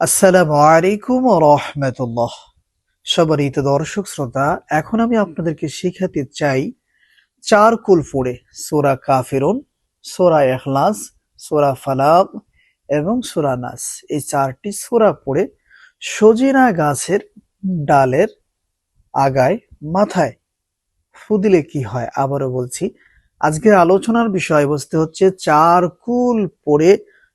আসসালামু আলাইকুম রহমতুল্লাহ। সবারই দর্শক শ্রোতা, এখন আমি আপনাদেরকে শিখাতে চাই চার কুল পড়ে, সোরা কাফিরুন, সোরা এখলাস সোরা ফালাব এবং সোরা নাস। এই চারটি সোরা পড়ে সজিনা গাছের ডালের আগায়, মাথায় ফুদিলে কি হয়? আবারও বলছি, আজকের আলোচনার বিষয়বস্তু হচ্ছে চার কুল পড়ে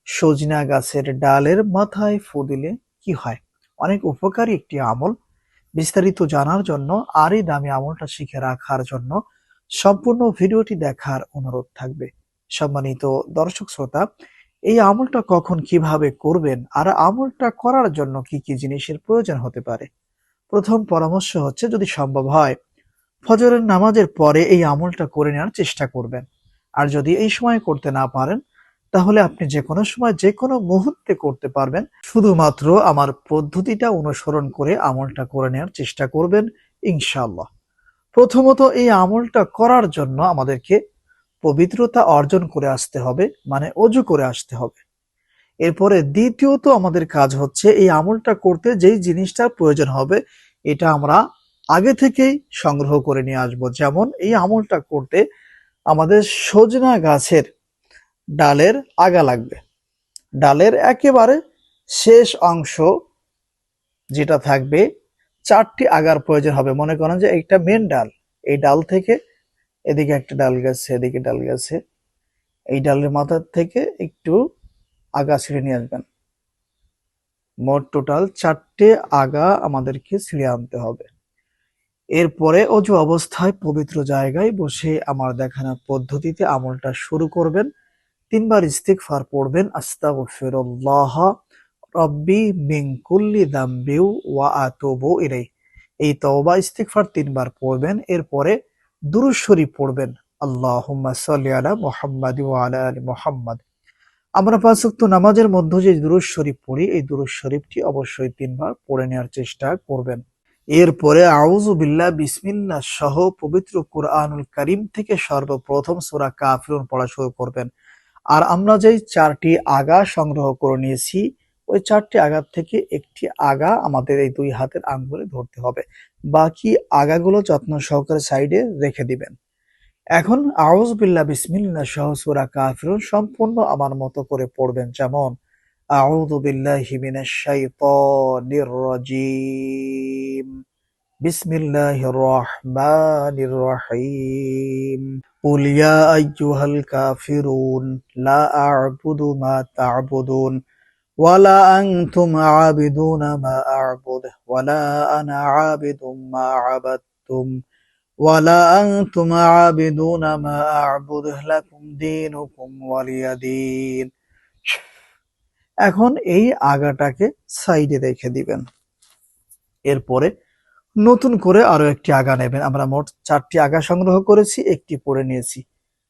সজনা গাছের ডালের মাথায় ফু দিলে কি হয়? অনেক উপকারী একটি আমল। বিস্তারিত জানার জন্য আর এই দামি আমলটা শিখে রাখার জন্য সম্পূর্ণ ভিডিওটি দেখার অনুরোধ থাকবে। সম্মানিত দর্শক শ্রোতা, এই আমলটা কখন কীভাবে করবেন আর আমলটা করার জন্য কি কি জিনিসের প্রয়োজন হতে পারে? প্রথম পরামর্শ হচ্ছে, যদি সম্ভব হয়, ফজরের নামাজের পরে এই আমলটা করে নেওয়ার চেষ্টা করবেন। আর যদি এই সময় করতে না পারেন তাহলে আপনি যে কোনো সময় যে কোনো মুহূর্তে করতে পারবেন। শুধুমাত্র আমার পদ্ধতিটা অনুসরণ করে আমলটা করে নেওয়ার চেষ্টা করবেন, ইনশাআল্লাহ। প্রথমত এই আমলটা করার জন্য আমাদেরকে পবিত্রতা অর্জন করে আসতে হবে মানে অজু করে আসতে হবে। এরপরে দ্বিতীয়ত আমাদের কাজ হচ্ছে এই আমলটা করতে যেই জিনিসটার প্রয়োজন হবে, এটা আমরা আগে থেকেই সংগ্রহ করে নিয়ে আসব। যেমন এই আমলটা করতে আমাদের সজনা গাছের ডালের আগা লাগবে। ডালের একেবারে শেষ অংশ যেটা থাকবে, চারটি আগার প্রয়োজন হবে। মনে করেন যে একটা মেন ডাল, এই ডাল থেকে এদিকে একটা ডাল গেছে, এদিকে ডাল গেছে, এই ডালের মাথার থেকে একটু আগা ছিঁড়ে নিয়ে আসবেন। মোট টোটাল চারটে আগা আমাদেরকে ছিঁড়ে আনতে হবে। এরপরে অজু অবস্থায় পবিত্র জায়গায় বসে আমার দেখানো পদ্ধতিতে আমলটা শুরু করবেন। তিনবার ইস্তিগফার পড়বেন, আস্তাগফিরুল্লাহ রব্বি মিন কুল্লি ওয়া আতুবু ইলাই এই তওবা ইস্তিগফার তিনবার পড়বেন, এরপরে দুরূদ পড়বেন, আল্লাহুম্মা সাল্লি আলা মুহাম্মাদ ওয়া আলা আলি মুহাম্মাদ। আমরা পাঁচ ওয়াক্ত নামাজের মধ্যে যে দুরূদ শরীফ পড়ি, এই দুরূদ শরীফটি অবশ্যই তিনবার পড়ে নেওয়ার চেষ্টা করবেন। এরপরে আউযু বিল্লাহ বিসমিল্লাহ সহ পবিত্র কুরআনুল করিম থেকে সর্বপ্রথম সূরা কাফিরুন পড়া শুরু করবেন। আর আমরা যেই চারটি আগা সংগ্রহ করে নিয়েছি, ওই চারটি আগার থেকে একটি আগা আমাদের এই দুই হাতের আঙ্গুলে ধরতে হবে। বাকি আগাগুলো যত্ন সহকারে সাইডে রেখে দিবেন। এখন আউজ বিল্লাহ বিসমিল্লাহ সহ সূরা কাফিরুন সম্পূর্ণ আমার মতো করে পড়বেন। যেমন, আউযু বিল্লাহি মিনাশ শাইতানির রাজিম। বিসমিল্লাহির রহমানির রহিম قل يا أيها الكافرون لا أعبد ما تعبدون ولا أنتم عابدون ما أعبد ولا أنا عابد ما عبدتم ولا أنتم عابدون ما أعبد لكم دينكم ولي دين এখন এই আগাটাকে সাইডে রেখে দিবেন এরপরে নতুন করে আরও একটি আগা নেবেন। আমরা মোট চারটি আগা সংগ্রহ করেছি, একটি পড়ে নিয়েছি।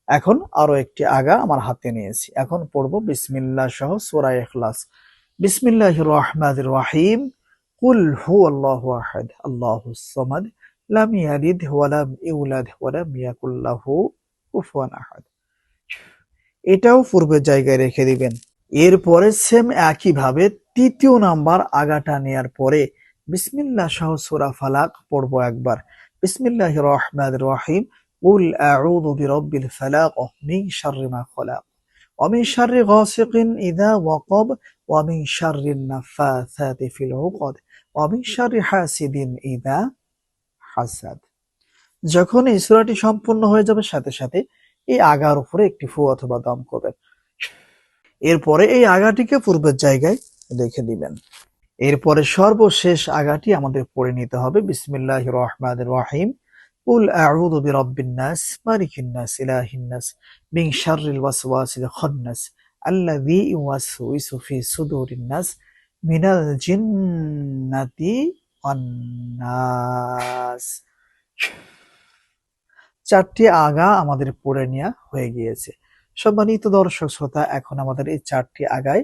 এখন আরও একটি আগা আমার হাতে নিয়েছি। এখন পড়ব বিসমিল্লাহ সহ সূরা ইখলাস। বিসমিল্লাহির রহমানির রহিম। কুল হু আল্লাহু আহাদ। আল্লাহুস সামাদ। লাম ইয়ালিদ ওয়া লাম ইউলাদ ওয়া লাম ইয়াকুল কুফুয়ান আহাদ। এটাও পূর্বের জায়গায় রেখে দিবেন। এরপরে সেম একইভাবে তৃতীয় নাম্বার আগাটা নেয়ার পরে বিসমিল্লাহ সহ সূরা ফালাক পড়বো একবার বিসমিল্লাহ রহমান রহিম قل أعوذ برب الفلاق من شر ما خلق ومن شر غاسق إذا وقب ومن شر النفاثات في العقد ومن شر حاسد إذا حسد যখন এই সূরাটি সম্পূর্ণ হয়ে যাবে সাথে সাথে এই আগার উপরে একটি ফু অথবা দম করবেন এরপরে এই আগাটিকে পূর্বের জায়গায় রেখে দিবেন এরপরে সর্বশেষ আগাটি আমাদের পড়ে নিতে হবে। বিসমিল্লাহ রহমান রাহিম। উল আউযু বিরাব্বিন্নাস মালিকিন্নাস ইলাহিন্নাস মিন শাররিল ওয়াসওয়াসিল খান্নাস, আল্লাযী ইউওয়াসউইসু ফি সুদুরিন্নাস মিনাল জিন্নাতি ওয়ান চারটি আগা আমাদের পড়ে নেওয়া হয়ে গিয়েছে। সম্মানিত দর্শক, শ্রোতা, এখন আমাদের এই চারটি আগায়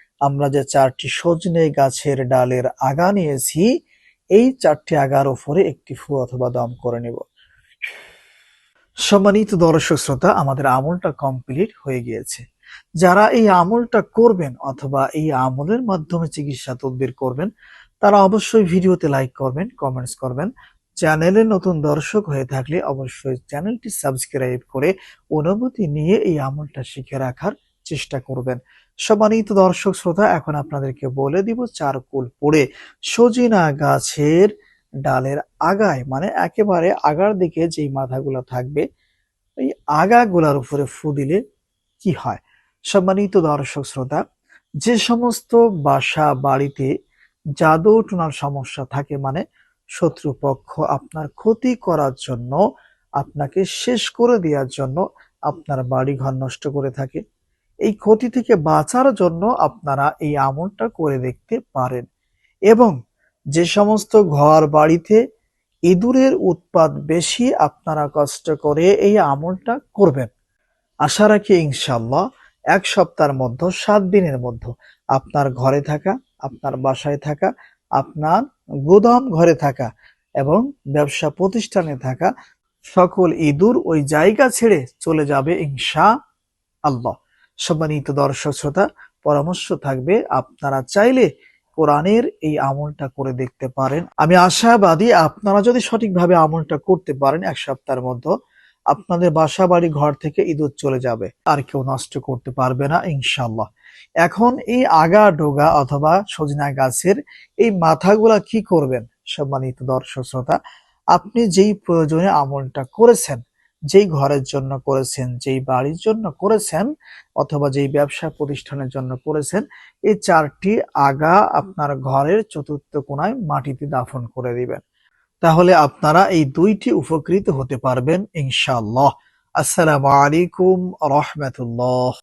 আমরা যে চারটি সজনে গাছের ডালের আগা নিয়েছি, এই চারটি আগার উপরে একটি ফু অথবা দম করে নেব। সম্মানিত দর্শক শ্রোতা, আমাদের আমলটা কমপ্লিট হয়ে গিয়েছে। যারা এই আমলটা করবেন অথবা এই আমলের মাধ্যমে চিকিৎসা তদবির করবেন, তারা অবশ্যই ভিডিওতে লাইক করবেন, কমেন্টস করবেন। চ্যানেলে নতুন দর্শক হয়ে থাকলে অবশ্যই চ্যানেলটি সাবস্ক্রাইব করে অনুমতি নিয়ে এই আমলটা শিখে রাখার চেষ্টা করবেন। সম্মানিত দর্শক শ্রোতা, এখন আপনাদেরকে বলে দিব চারকুল পড়ে সজিনা গাছের ডালের আগায় মানে একেবারে আগার দিকে যেই মাথাগুলো থাকবে এই আগাগুলার উপরে ফু দিলে কি হয়? সম্মানিত দর্শক শ্রোতা, যে সমস্ত বাসা বাড়িতে জাদু টোনার সমস্যা থাকে মানে শত্রুপক্ষ আপনার ক্ষতি করার জন্য, আপনাকে শেষ করে দেওয়ার জন্য আপনার বাড়ি ঘর নষ্ট করে থাকে এই ক্ষতি থেকে বাঁচার জন্য আপনারা এই আমলটা করে দেখতে পারেন। এবং যে সমস্ত ঘর বাড়িতে ইঁদুরের উৎপাদ বেশি, আপনারা কষ্ট করে এই আমলটা করবেন। আশা রাখি ইনশাল্লাহ এক সপ্তাহের মধ্যে, সাত দিনের মধ্যে আপনার ঘরে থাকা, আপনার বাসায় থাকা, আপনার গোদাম ঘরে থাকা এবং ব্যবসা প্রতিষ্ঠানে থাকা সকল ইঁদুর ওই জায়গা ছেড়ে চলে যাবে ইনশা আল্লাহ সম্মানিত দর্শক শ্রোতা, পরামর্শ থাকবে আপনারা চাইলে কোরআনের এই আমলটা করে দেখতে পারেন। আমি আশাবাদী আপনারা যদি সঠিকভাবে আমলটা করতে পারেন এক সপ্তাহের মধ্যে, আপনাদের বাসা বাড়ি ঘর থেকে ইঁদুর চলে যাবে, আর কেউ নষ্ট করতে পারবে না ইনশাল্লাহ এখন এই আগা ডোগা অথবা সজনা গাছের এই মাথাগুলা কি করবেন, সম্মানিত দর্শক শ্রোতা? আপনি যেই প্রয়োজনে আমলটা করেছেন যেই ঘরের জন্য করেছেন, যেই বাড়ির জন্য করেছেন অথবা যেই ব্যবসা প্রতিষ্ঠানের জন্য করেছেন, এই চারটি আগা আপনার ঘরের চতুর্থ কোনায় মাটিতে দাফন করে দিবেন। তাহলে আপনারা এই দুইটি উপকৃত হতে পারবেন ইনশাআল্লাহ। আসসালামু আলাইকুম রহমতুল্লাহ।